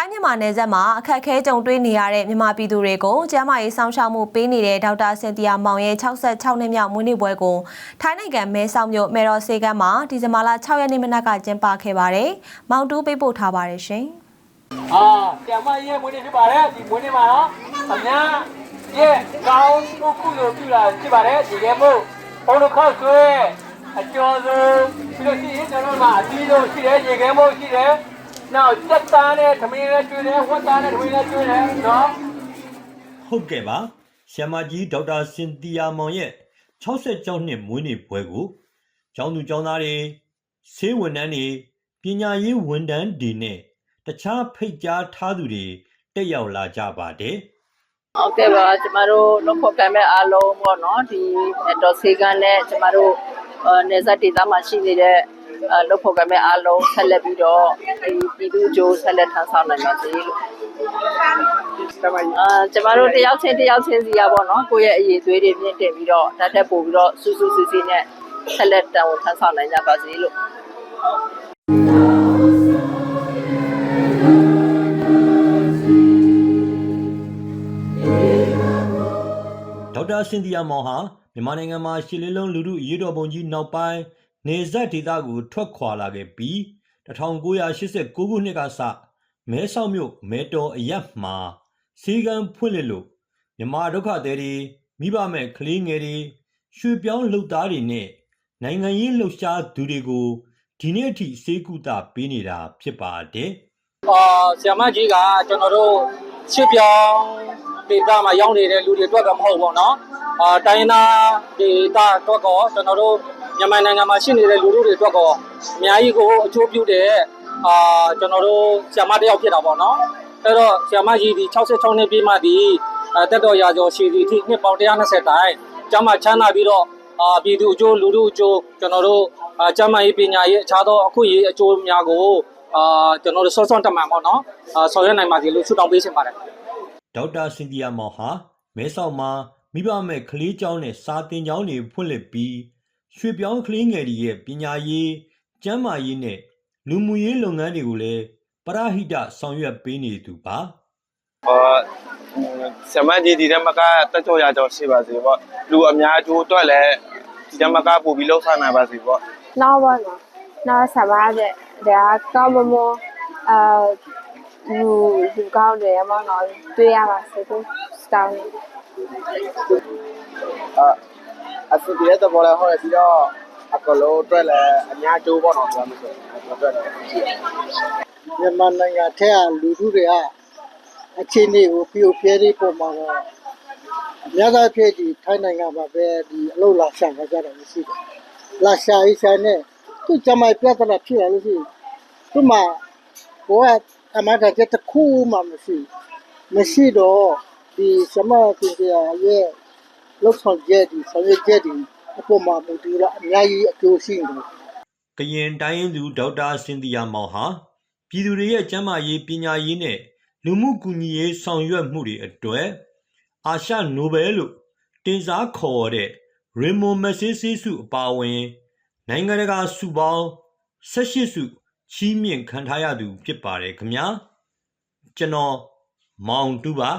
ထိုင်းမြန်မာနယ်စပ်မှာအခက်အခဲကြုံတွေ့နေရတဲ့မြန်မာပြည်သူတွေကိုကျန်းမာရေးစောင့်ရှောက်မှုပေးနေတဲ့ဒေါက်တာစင်တီယာမောင်ရဲ့66နှစ်မြောက်မွေးနေ့ပွဲကိုထိုင်းနိုင်ငံမဲဆောက်မြို့မေတော်စေကမ်းမှာဒီဇင်ဘာလ6ရက်နေ့မနက်ကကျင်းပခဲ့ပါတယ်။မောင်တူးပေးပို့ထားပါတယ်ရှင်။အာဆရာမကြီးရဲ့မွေးနေ့ဖြစ်ပါတယ်ဒီမွေးနေ့မှာတော့အများရဲ့ကောင်းမှုကုသိုလ်ပြုလာဖြစ်ပါတယ်ဒီကဲမို့ဘုံတို့ခောက်ဆွဲအကျော်ဆုံးပြီးလို့ရှိရင်ကျွန်တော်တို့မှာအပြီးဆုံးရှိတယ်ရေခဲမို့ရှိတယ် နောက်စက်သားနဲ့သမင်းနဲ့ကျွေးတယ်ဝက်သားနဲ့သမင်းနဲ့ကျွေးတယ်နော်ဟုတ်ကဲ့ပါဆီယမကြီးဒေါက်တာစင်တီယာမောင်ရဲ့66နှစ်မွေးနေ့ပွဲကိုကျောင်းသူကျောင်းသားတွေဆေးဝန်ထမ်းတွေပညာရေးဝန်ထမ်းတွေနဲ့တခြားဖိတ်ကြားထားသူတွေတက်ရောက်လာကြပါတယ်ဟုတ်ကဲ့ပါကျမတို့လုံးဖို့ကံမဲ့အားလုံးပေါ့နော်ဒီဒေါ်စေကန်နဲ့ကျမတို့အဲနေဇက်ဒေသမှာရှိနေတဲ့ အဲလုံးဖို့ကံမဲ့အားလုံးဆက်လက်ပြီးတော့ဒီပြည်သူ့ကြိုးဆက်လက်ထမ်းဆောင်နိုင်ပါစေလို့အာကျမတို့တယောက်ချင်းတယောက်ချင်းစီရပေါ့နော်ကိုယ့်ရဲ့အရေးသွေးတွေမြင့်တင်ပြီးတော့တက်တက်ပို့ပြီးတော့စူးစူးစီစီနဲ့ဆက်လက်တန်ဝန်ထမ်းဆောင်နိုင်ကြပါစေလို့ဒေါက်တာစင်တီယာမောင်ဟာမြန်မာနိုင်ငံမှာရှစ်လေးလုံးလူထုအရေးတော်ပုံကြီးနောက်ပိုင်း နေဆက်ဒေသကိုထွက်ခွာလာခဲ့ပြီး1989ခုနှစ်ကစမဲဆောက်မြို့မဲတော်အရက်မှာစီကံဖွင့်လှစ်လို့မြမဒုက္ခသည်တွေမိဘမဲ့ကလေးငယ်တွေရွှေပြောင်းလှုပ်သားတွေနဲ့နိုင်ငံရေးလှုပ်ရှားသူတွေကိုဒီနေ့အထိစေကူတာပေးနေတာဖြစ်ပါတယ်။အာဆရာမကြီးကကျွန်တော်တို့ချစ်ပြောင်းဒေသမှာရောက်နေတဲ့လူတွေအတွက်ကမဟုတ်ဘူးပေါ့နော်။အာတိုင်းနာဒေသအတွက်ကကျွန်တော်တို့ မြန်မာနိုင်ငံမှာရှိနေတဲ့လူထုတွေအတွက်ကောအများကြီးကိုအကျိုးပြုတဲ့အာကျွန်တော်တို့ဆရာမတယောက်ဖြစ်တာပေါ့နော်အဲ့တော့ဆရာမကြီးဒီ66နှစ်ပြည့်မှဒီတက်တော်ရာကျော်ရှိသည့်အထိနှစ်ပေါင်း120တိုင်ကျမချမ်းသာပြီးတော့အာပြည်သူအကျိုးလူထုအကျိုးကျွန်တော်တို့အာကျမရေးပညာရေးအခြားသောအခွင့်အရေးအကျိုးများကိုအာကျွန်တော်တို့ဆော့ဆော့တမန်ပေါ့နော်အာဆောင်ရွက်နိုင်ပါစေလို့ဆုတောင်းပေးချင်ပါတယ်ဒေါက်တာစင်ဒီယာမောင်ဟာမဲဆောက်မှာမိဘမဲ့ကလေးကျောင်းနဲ့စာတင်ကျောင်းတွေဖွင့်လှစ်ပြီး ရွှေပြောင်းကလေးငယ်တွေရဲ့ပညာရေးကျန်းမာရေးနဲ့လူမှုရေးလုပ်ငန်းတွေကိုလည်းပရဟိတဆောင်ရွက်ပေးနေသူပါဟောဆမကြီးဒီတမကတက်ကြောရကြောရှိပါစေပေါ့လူအများကျိုးအတွက်လည်းဒီတမကပို့ပြီးလှုပ်ဆောင်နိုင်ပါစေပေါ့နောက်ပါနော်နောက်ဆက်ပါတဲ့ဒါကောင်းမမအာလူလူကောင်းတယ်မနော်တွေ့ရပါစေကိုစတောင်းအ စဒီတဲ့ဘောလည်းဟောရပြီးတော့အကလုံးအတွက်လည်းအများကျိုးပေါ့နော်ပြောလို့ဆိုအတွက်လည်းမြန်မာနိုင်ငံထက်ကလူထုတွေကအခြေအနေကိုပြိုပြဲလေးပုံမှာတော့အများသားဖြစ်ဒီထိုင်းနိုင်ငံမှာပဲဒီအလုပ်လာရှာကြကြတာမရှိဘူး။လာရှာရေးဆိုင်နဲ့သူ့ကြမ်းမိုက်ပြဿနာဖြစ်ရလို့ရှိရင်သူ့မှာဘောကအမတာတဲ့တစ်ခုမှမရှိဘူးမရှိတော့ဒီစမတင်ပြရဲ့ လောက်ဆောင်ချက်ဒီဆောင်ရွက်ချက်ဒီအပေါ်မှာမူတည်တော့အများကြီးအကျိုးရှိနေတယ်ကရင်တိုင်းရင်းသူဒေါက်တာစင်တီယာမောင်ဟာပြည်သူတွေရဲ့ကျန်းမာရေးပညာရေးနဲ့လူမှုကူညီရေးဆောင်ရွက်မှုတွေအတွက်အာရှနိုဘယ်လို့တင်စားခေါ်တဲ့ရီမွန်မက်ဆေးဆေးစုအပါအဝင် နိုင်ငံတကာစုပေါင်း18စုချီးမြှင့်ခံထားရသူဖြစ်ပါတယ်ခင်ဗျာကျွန်တော်မောင်တူပါ